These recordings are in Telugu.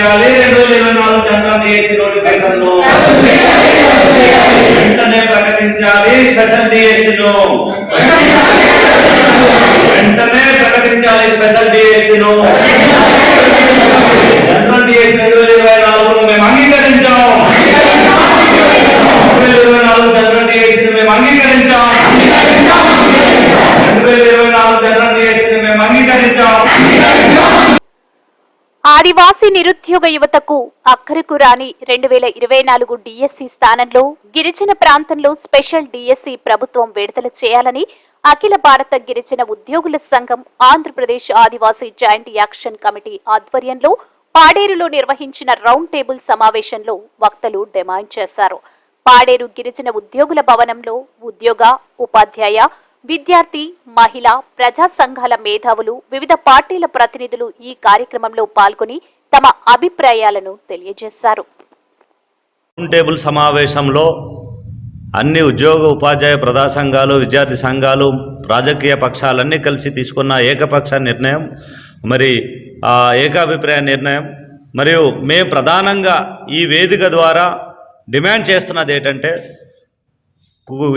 చేయాలి రెండు వేల ఇరవై నాలుగు జనరల్ డిఎస్సి నోటిఫికేషన్ వెంటనే ప్రకటించాలి స్పెషల్ డిఎస్సి ను వెంటనే ప్రకటించాలి స్పెషల్ ఆదివాసీ నిరుద్యోగ యువతకు అక్కరకు రాని రెండు వేల ఇరవై నాలుగు డిఎస్సి స్థానంలో గిరిజన ప్రాంతంలో స్పెషల్ డిఎస్సి ప్రభుత్వం విడుదల చేయాలని అఖిల భారత గిరిజన ఉద్యోగుల సంఘం Andhra Pradesh Adivasi joint action committee ఆధ్వర్యంలో పాడేరులో నిర్వహించిన రౌండ్ టేబుల్ సమావేశంలో వక్తలు డిమాండ్ చేశారు. పాడేరు గిరిజన ఉద్యోగుల భవనంలో ఉద్యోగ ఉపాధ్యాయ విద్యార్థి మహిళ ప్రజా సంఘాల మేధావులు వివిధ పార్టీల ప్రతినిధులు ఈ కార్యక్రమంలో పాల్గొని తమ అభిప్రాయాలను తెలియజేశారు. టేబుల్ సమావేశంలో అన్ని ఉద్యోగ ఉపాధ్యాయ ప్రధా సంఘాలు విద్యార్థి సంఘాలు రాజకీయ పక్షాలన్నీ కలిసి తీసుకున్న ఏకపక్ష నిర్ణయం మరి ఏకాభిప్రాయ నిర్ణయం. మరియు మేము ప్రధానంగా ఈ వేదిక ద్వారా డిమాండ్ చేస్తున్నది ఏంటంటే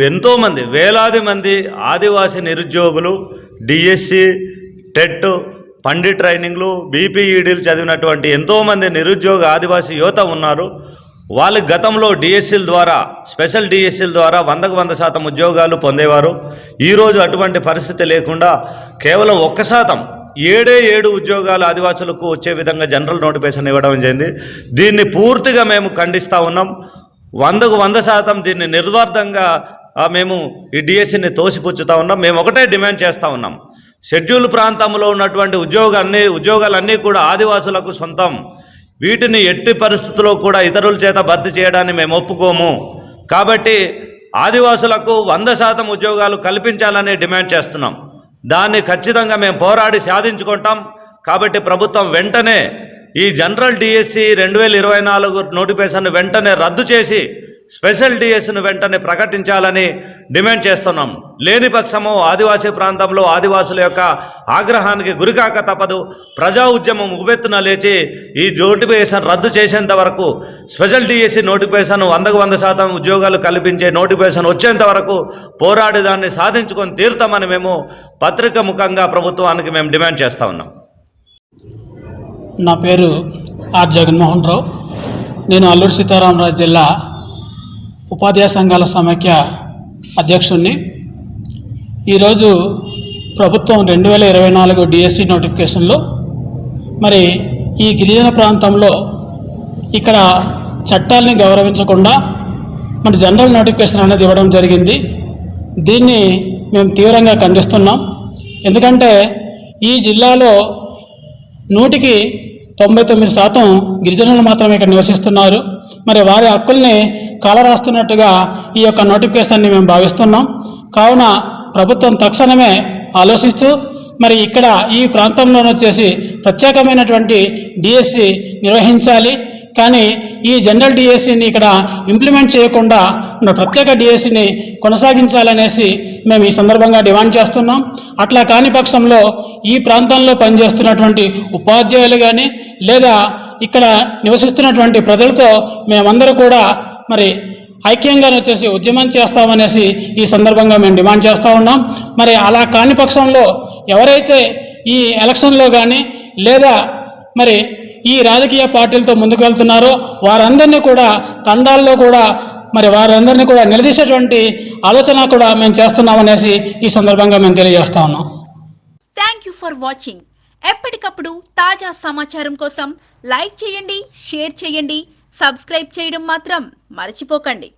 ఎంతోమంది వేలాది మంది ఆదివాసీ నిరుద్యోగులు డిఎస్సి టెట్ పండి ట్రైనింగ్లు బీపీఈడీలు చదివినటువంటి ఎంతోమంది నిరుద్యోగ ఆదివాసీ యువత ఉన్నారు. వాళ్ళు గతంలో డిఎస్సీల ద్వారా స్పెషల్ డిఎస్సీల ద్వారా వందకు వంద శాతం ఉద్యోగాలు పొందేవారు. ఈరోజు అటువంటి పరిస్థితి లేకుండా కేవలం ఒక్క శాతం ఏడే ఏడు ఉద్యోగాలు ఆదివాసులకు వచ్చే విధంగా జనరల్ నోటిఫికేషన్ ఇవ్వడం జరిగింది. దీన్ని పూర్తిగా మేము ఖండిస్తూ ఉన్నాం. వందకు వంద శాతం దీన్ని నిర్వార్థంగా మేము ఈ డిఎస్సిని తోసిపుచ్చుతూ ఉన్నాం. మేము ఒకటే డిమాండ్ చేస్తూ ఉన్నాం. షెడ్యూల్ ప్రాంతంలో ఉన్నటువంటి ఉద్యోగాన్ని ఉద్యోగాలన్నీ కూడా ఆదివాసులకు సొంతం. వీటిని ఎట్టి పరిస్థితుల్లో కూడా ఇతరుల చేత భర్తీ చేయడాన్ని మేము ఒప్పుకోము. కాబట్టి ఆదివాసులకు వంద శాతం ఉద్యోగాలు కల్పించాలని డిమాండ్ చేస్తున్నాం. దాన్ని ఖచ్చితంగా మేము పోరాడి సాధించుకుంటాం. కాబట్టి ప్రభుత్వం వెంటనే ఈ జనరల్ డిఎస్సి రెండు వేల ఇరవై నాలుగు నోటిఫికేషన్ వెంటనే రద్దు చేసి స్పెషల్ డిఎస్ను వెంటనే ప్రకటించాలని డిమాండ్ చేస్తున్నాం. లేని పక్షము ఆదివాసీ ప్రాంతంలో ఆదివాసుల యొక్క ఆగ్రహానికి గురికాక తప్పదు. ప్రజా ఉద్యమం ఉవ్వెత్తున లేచి ఈ నోటిఫికేషన్ రద్దు చేసేంత వరకు స్పెషల్ డిఎస్సి నోటిఫికేషన్ వందకు వంద శాతం ఉద్యోగాలు కల్పించే నోటిఫికేషన్ వచ్చేంత వరకు పోరాడి దాన్ని సాధించుకొని తీరుతామని మేము పత్రిక ముఖంగా ప్రభుత్వానికి మేము డిమాండ్ చేస్తా ఉన్నాం. నా పేరు ఆర్ జగన్మోహన్ రావు. నేను అల్లూరు సీతారామరాజు జిల్లా ఉపాధ్యాయ సంఘాల సమాఖ్య అధ్యక్షుడిని ఈరోజు ప్రభుత్వం రెండు వేల ఇరవై నాలుగు డిఎస్సి నోటిఫికేషన్లో మరి ఈ గిరిజన ప్రాంతంలో ఇక్కడ చట్టాల్ని గౌరవించకుండా మరి జనరల్ నోటిఫికేషన్ అనేది ఇవ్వడం జరిగింది. దీన్ని మేము తీవ్రంగా ఖండిస్తున్నాం. ఎందుకంటే ఈ జిల్లాలో నూటికి తొంభై తొమ్మిది శాతం గిరిజనులు మాత్రమే ఇక్కడ నివసిస్తున్నారు. మరి వారి హక్కుల్ని కాలరాస్తున్నట్టుగా ఈ యొక్క నోటిఫికేషన్ని మేము భావిస్తున్నాం. కావున ప్రభుత్వం తక్షణమే ఆలోచిస్తూ మరి ఇక్కడ ఈ ప్రాంతంలోనే వచ్చేసి ప్రత్యేకమైనటువంటి డిఎస్సి నిర్వహించాలి. కానీ ఈ జనరల్ డిఎస్సిని ఇక్కడ ఇంప్లిమెంట్ చేయకుండా ఉన్న ప్రత్యేక డిఎస్సిని కొనసాగించాలనేసి మేము ఈ సందర్భంగా డిమాండ్ చేస్తున్నాం. అట్లా కాని పక్షంలో ఈ ప్రాంతంలో పనిచేస్తున్నటువంటి ఉపాధ్యాయులు కానీ లేదా ఇక్కడ నివసిస్తున్నటువంటి ప్రజలతో మేమందరూ కూడా మరి ఐక్యంగా వచ్చేసి ఉద్యమం చేస్తామనేసి ఈ సందర్భంగా మేము డిమాండ్ చేస్తూ ఉన్నాం. మరి అలా కాని పక్షంలో ఎవరైతే ఈ ఎలక్షన్లో కానీ లేదా మరి ఈ రాజకీయ పార్టీలతో ముందుకు వెళ్తున్నారో వారందరినీ కూడా తండాల్లో కూడా మరి వారందరినీ కూడా నిలదీసేటువంటి ఆలోచన కూడా మేము చేస్తున్నామనేసి ఈ సందర్భంగా మేము తెలియజేస్తా ఉన్నాం. థ్యాంక్ యూ ఫర్ వాచింగ్ ఎప్పటికప్పుడు తాజా సమాచారం కోసం లైక్ చేయండి షేర్ చేయండి సబ్స్క్రైబ్ చేయడం మాత్రం మర్చిపోకండి.